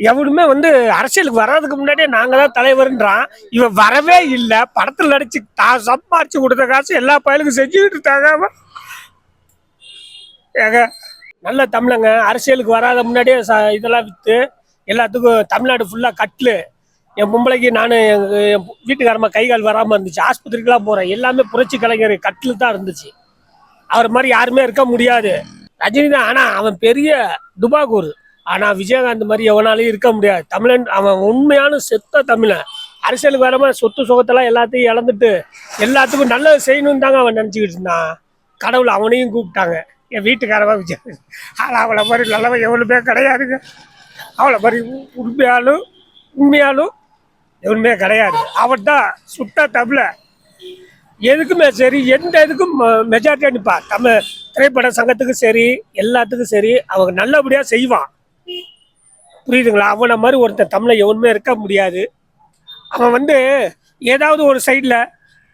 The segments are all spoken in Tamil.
எவனுமே வந்து அரசியலுக்கு வர்றதுக்கு முன்னாடியே நாங்க தான் தலைவர்ன்றான். இவன் வரவே இல்லை. படத்துல நடிச்சு தான் சம்பாரிச்சு கொடுத்த காசு எல்லா பயலுக்கும் செஞ்சுக்கிட்டு இருக்காங்க அவன். ஏங்க நல்ல தமிழங்க. அரசியலுக்கு வராத முன்னாடியே ச- இதெல்லாம் விற்று எல்லாத்துக்கும் தமிழ்நாடு ஃபுல்லாக கட்லு என் பொம்பளைக்கு நான் எங்கள் என் வீட்டுக்காரமா கை கால் வராமல் இருந்துச்சு. ஆஸ்பத்திரிக்கெலாம் போகிறேன் எல்லாமே புரட்சி கலைஞர் கட்டில் தான் இருந்துச்சு. அவர் மாதிரி யாருமே இருக்க முடியாது. ரஜினி தான் ஆனால் அவன் பெரிய துபாகூர். ஆனால் விஜயகாந்த் மாதிரி எவனாலையும் இருக்க முடியாது. தமிழன் அவன் உண்மையான செத்த தமிழன். அரசியலுக்கு வரமா சொத்து சுகத்தெல்லாம் எல்லாத்தையும் இழந்துட்டு எல்லாத்துக்கும் நல்லது செய்யணும்னு தாங்க அவன் நினச்சிக்கிட்டு இருந்தான். கடவுள் அவனையும் கூப்பிட்டாங்க. என் வீட்டுக்காரவா விஜய் ஆனால் அவளை மாதிரி நல்லவன் எவ்வளவுமே கிடையாதுங்க. அவளை மாதிரி உண்மையாலும் உண்மையாலும் எவனுமே கிடையாது. அவன் தான் சுட்ட தமிழ எதுக்குமே சரி எந்த இதுக்கும் மெஜாரிட்டியாக நிற்பா தமிழ் திரைப்பட சங்கத்துக்கும் சரி எல்லாத்துக்கும் சரி அவங்க நல்லபடியாக செய்வான். புரியுதுங்களா? அவனை மாதிரி ஒருத்தன் தமிழை எவனுமே இருக்க முடியாது. அவன் வந்து ஏதாவது ஒரு சைடில்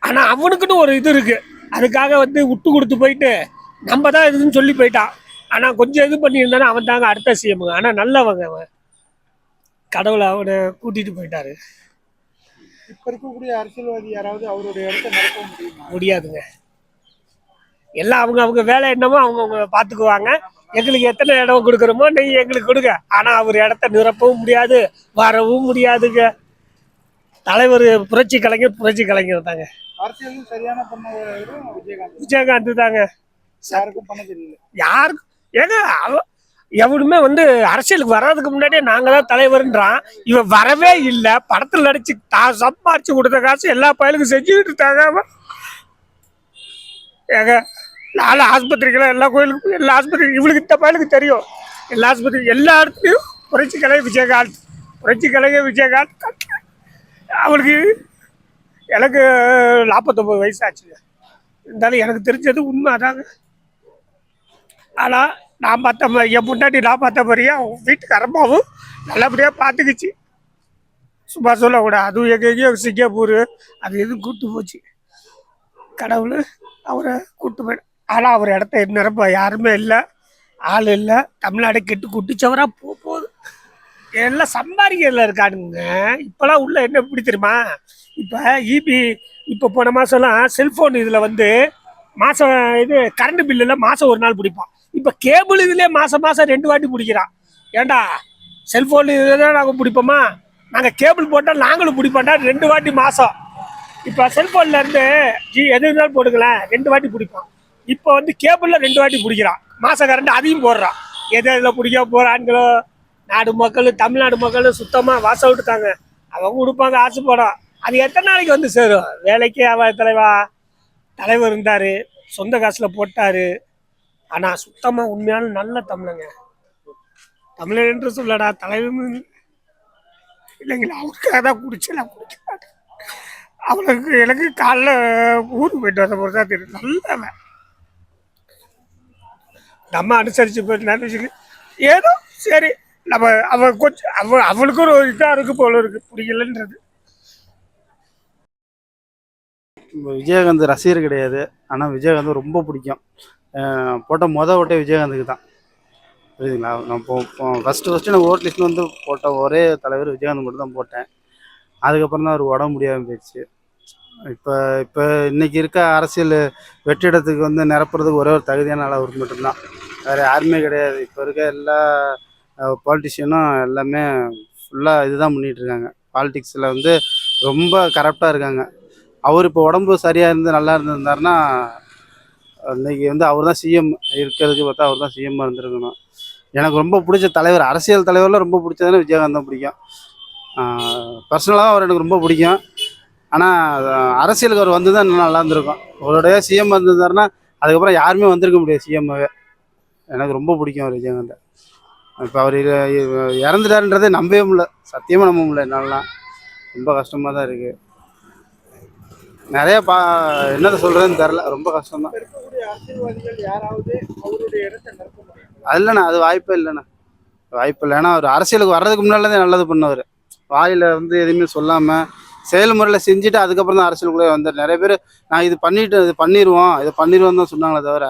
ஆனால் அவனுக்குன்னு ஒரு இது இருக்குது அதுக்காக வந்து விட்டு கொடுத்து போயிட்டு நம்ம தான் இதுன்னு சொல்லி போயிட்டான். ஆனால் கொஞ்சம் இது பண்ணியிருந்தானே அவன் தாங்க அடுத்த சிஎம் ஆனால் நல்லவங்க அவன். கடவுளை அவனை கூட்டிகிட்டு போயிட்டாரு. இப்ப இருக்கக்கூடிய அரசியல்வாதி யாராவது அவருடைய இடத்த நிரப்ப முடியுமா? முடியாதுங்க. எல்லாம் அவங்க அவங்க வேலை என்னமோ அவங்க அவங்க பார்த்துக்குவாங்க. எங்களுக்கு எத்தனை இடம் கொடுக்குறோமோ நீங்கள் எங்களுக்கு கொடுங்க. ஆனால் அவர் இடத்த நிரப்பவும் முடியாது வரவும் முடியாதுங்க. தலைவர் புரட்சி கலைஞர் புரட்சி கலைஞர் தாங்க. அரசியலும் சரியான விஜயகாந்த். விஜயகாந்த் தாங்க. யாருக்கும் பண்ண தெரியல ஏங்க எவனுமே வந்து அரசியலுக்கு வர்றதுக்கு முன்னாடியே நாங்க தான் தலைவர்ன்றான். இவன் வரவே இல்லை. படத்துல நடிச்சு தான் சம்பாரிச்சு கொடுத்த காசு எல்லா பயலுக்கும் செஞ்சுக்கிட்டு இருக்காங்க. ஏங்க நாலு ஆஸ்பத்திரிக்கெல்லாம் எல்லா கோயிலுக்கும் எல்லா ஆஸ்பத்திரி இவளுக்கு இந்த பயலுக்கு தெரியும். எல்லா ஆஸ்பத்திரி எல்லா இடத்துலையும் புரட்சி கலை விஜயகாந்த் புரட்சி கலைஞர் விஜயகாந்த். அவளுக்கு எனக்கு நாற்பத்தொம்பது வயசு ஆச்சுங்க இருந்தாலும் எனக்கு தெரிஞ்சது உண்மை அதாங்க ஆனால் நான் பார்த்த மாதிரி என் முன்னாடி நான் பார்த்த மாதிரியே அவங்க வீட்டுக்கு அரம்பாவும் நல்லபடியாக பார்த்துக்குச்சு. சும்மா சொல்லக்கூடாது அதுவும் எங்கே எங்கேயோ சிங்கப்பூர் அது எதுவும் கூட்டு போச்சு. கடவுள் அவரை கூட்டு போயிடும் ஆனால் அவர் இடத்த நிரப்ப யாருமே இல்லை. ஆள் இல்லை. தமிழ்நாடு கெட்டு குட்டிச்சவராக போக போகுது. எல்லாம் சம்பாதிக்கிறதுல இருக்கானுங்க. இப்போலாம் உள்ள என்ன எப்படி தெரியுமா? இப்போ இபி இப்போ போன மாதம்லாம் செல்ஃபோன் இதில் வந்து மாதம் இது கரண்ட் பில்லில் மாதம் ஒரு நாள் பிடிப்பான். இப்போ கேபிள் இதுலேயே மாதம் மாதம் ரெண்டு வாட்டி பிடிக்கிறான். ஏண்டா? செல்ஃபோன் இதில் தான் நாங்கள் பிடிப்போமா? நாங்கள் கேபிள் போட்டால் நாங்களும் பிடிப்போம்டா. ரெண்டு வாட்டி மாதம் இப்போ செல்ஃபோன்லேருந்து ஜி எது இருந்தாலும் போட்டுங்களேன் ரெண்டு வாட்டி பிடிப்போம் இப்போ வந்து கேபிளில் ரெண்டு வாட்டி பிடிக்கிறான். மாத கரண்ட் அதையும் போடுறான். எதை இதில் பிடிக்க போகிறான்களோ நாடு மக்கள் தமிழ்நாடு மக்கள் சுத்தமாக வாச விட்டுட்டாங்க. அவங்க கொடுப்பாங்க ஆசைப்படும் அது எத்தனை நாளைக்கு வந்து சேரும்? வேலைக்கே அவ தலைவா? தலைவர் இருந்தார் சொந்த காசில் போட்டார். ஆனால் சுத்தமாக உண்மையான நல்ல தமிழங்க. தமிழன் என்று சொல்லடா தலைவர் இல்லைங்களா? அவருக்காக தான் குடிச்சு நான் குடிக்க மாட்டேன் எனக்கு காலைல ஊருக்கு போயிட்டு வந்த பொறுத்தா தெரியும். நல்லவன். நம்ம அனுசரித்து போயிட்டு ஏதோ சரி நம்ம அவ கொஞ்சம் அவ அவளுக்கும் ஒரு இதாக இருக்கு போல இருக்கு. பிடிக்கலன்றது விஜயகாந்த் ரசிகர் கிடையாது. ஆனால் விஜயகாந்த் ரொம்ப பிடிக்கும். போட்ட மொதல் ஓட்டே விஜயகாந்துக்கு தான். புரியுதுங்களா? நான் இப்போ ஃபஸ்ட்டு ஃபஸ்ட்டு நான் ஓட் லிஸ்ட்டில் வந்து போட்ட ஒரே தலைவர் விஜயகாந்த் மட்டும் தான் போட்டேன். அதுக்கப்புறம் தான் அவர் உடம்பு முடியாமல் போயிடுச்சு. இப்போ இப்போ இன்றைக்கி இருக்க அரசியல் வெற்றிடத்துக்கு வந்து நிரப்புறதுக்கு ஒரே ஒரு தகுதியான ஆள் அவர் மட்டும்தான். வேறு யாருமே கிடையாது. இப்போ இருக்க எல்லா பாலிட்டிஷியனும் எல்லாமே ஃபுல்லாக இதுதான் பண்ணிகிட்டு இருக்காங்க. பாலிடிக்ஸில் வந்து ரொம்ப கரப்டாக இருக்காங்க. அவர் இப்போ உடம்பு சரியாக இருந்து நல்லா இருந்திருந்தாருன்னா இன்னைக்கு வந்து அவர் தான் சிஎம் இருக்கிறதுக்கு பார்த்தா அவர் தான் சிஎம்மாக இருந்திருக்கணும். எனக்கு ரொம்ப பிடிச்ச தலைவர் அரசியல் தலைவரில் ரொம்ப பிடிச்சதுன்னா விஜயகாந்த் தான் பிடிக்கும். பர்சனலாக அவர் எனக்கு ரொம்ப பிடிக்கும். ஆனால் அரசியலுக்கு அவர் வந்து தான் நல்லா இருந்திருக்கும். அவருடைய சிஎம் இருந்திருந்தாருன்னா அதுக்கப்புறம் யாருமே வந்திருக்க முடியாது சிஎம்மாவே எனக்கு ரொம்ப பிடிக்கும் அவர் விஜயகாந்த். இப்போ அவர் இறந்துட்டாருன்றதே நம்பவே முடியல. சத்தியமாக நம்ப முடியல என்னாலலாம். ரொம்ப கஷ்டமாக தான் இருக்குது நிறைய பா என்னத்தை சொல்கிறதுன்னு தெரில ரொம்ப கஷ்டம்தான். அது இல்லைண்ணா அது வாய்ப்பே இல்லைண்ணா. வாய்ப்பு இல்லை. ஏன்னா அவர் அரசியலுக்கு வர்றதுக்கு முன்னாலே நல்லது பண்ணவர். வாயில் வந்து எதுவுமே சொல்லாமல் செயல்முறையில் செஞ்சுட்டு அதுக்கப்புறம் தான் அரசியலுக்குள்ளே வந்தார். நிறைய பேர் நான் இது பண்ணிட்டு இது பண்ணிடுவோம் இது பண்ணிடுவோம் தான் சொன்னாங்களே தவிர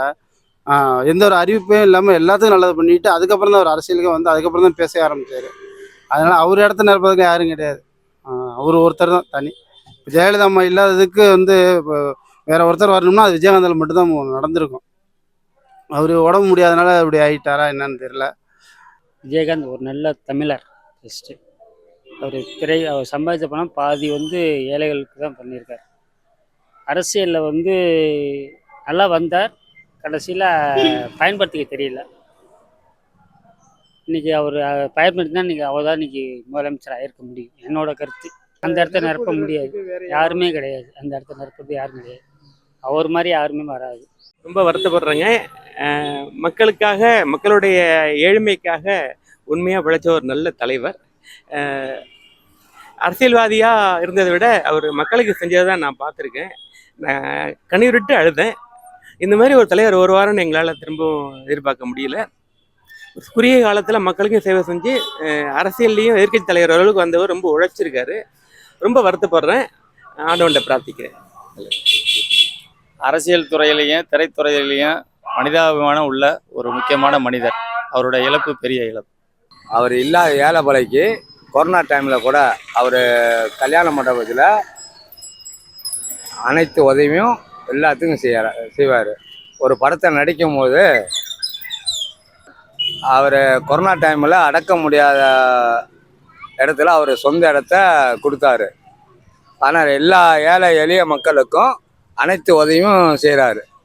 எந்த ஒரு அறிவிப்பே இல்லாமல் எல்லாத்துக்கும் நல்லது பண்ணிட்டு அதுக்கப்புறம் தான் அவர் அரசியலுக்கு வந்து அதுக்கப்புறம் தான் பேச ஆரம்பித்தார் அதனால் அவர் இடத்த நிரப்பதுக்கு யாரும் கிடையாது. அவர் ஒருத்தர் தான் தனி. இப்ப ஜெயலலிதா அம்மா இல்லாததுக்கு வந்து இப்போ வேற ஒருத்தர் வரணும்னா அது விஜயகாந்தில் மட்டும்தான் நடந்திருக்கும். அவர் உடம்பு முடியாதனால அப்படி ஆகிட்டாரா என்னன்னு தெரியல. விஜயகாந்த் ஒரு நல்ல தமிழர் ஃபஸ்ட்டு அவர் திரை அவர் சம்பாதிச்ச பணம் பாதி வந்து ஏழைகளுக்கு தான் பண்ணியிருக்கார். அரசியலில் வந்து நல்லா வந்தார். கடைசியில் பயன்படுத்திக்க தெரியல. இன்னைக்கு அவர் பயன்படுத்தினா இன்னைக்கு அவர் தான் இன்னைக்கு முதலமைச்சர் ஆயிருக்க முடியும். என்னோட கருத்து. அந்த இடத்த நிரப்ப முடியாது. யாருமே கிடையாது. அந்த இடத்த நிரப்புறது யாரும் கிடையாது. அவர் மாதிரி யாருமே வராது. ரொம்ப வருத்தப்படுறேங்க. மக்களுக்காக மக்களுடைய ஏழ்மைக்காக உண்மையாக பிழைச்ச ஒரு நல்ல தலைவர். அரசியல்வாதியாக இருந்ததை விட அவர் மக்களுக்கு செஞ்சதை தான் நான் பார்த்துருக்கேன். நான் கண்ணீர் விட்டு அழுதேன். இந்த மாதிரி ஒரு தலைவர் ஒரு வாரம்னு எங்களால் திரும்பவும் எதிர்பார்க்க முடியல. குறுகிய காலத்தில் மக்களுக்கும் சேவை செஞ்சு அஹ் அரசியல்லையும் எதிர்கட்சி தலைவர் அளவுக்கு வந்தவர் ரொம்ப உழைச்சிருக்காரு. ரொம்ப வருத்தப்படுறேன். ஆண்டவன்கிட்ட பிரார்த்திக்கிறேன். அரசியல் துறையிலையும் திரைத்துறையிலையும் மனிதாபிமானம் உள்ள ஒரு முக்கியமான மனிதர். அவரோட இழப்பு பெரிய இழப்பு. அவர் இல்லாத ஏழை பலைக்கு கொரோனா டைமில் கூட அவர் கல்யாண மண்டபத்தில் அனைத்து உதவியும் எல்லாத்துக்கும் செய்யற செய்வார். ஒரு படத்தை நடிக்கும் போது அவர் கொரோனா டைமில் அடக்க முடியாத இடத்துல அவர் சொந்த இடத்த கொடுத்தாரு. ஆனால் எல்லா ஏழை எளிய மக்களுக்கும் அனைத்து உதவியும் செய்கிறாரு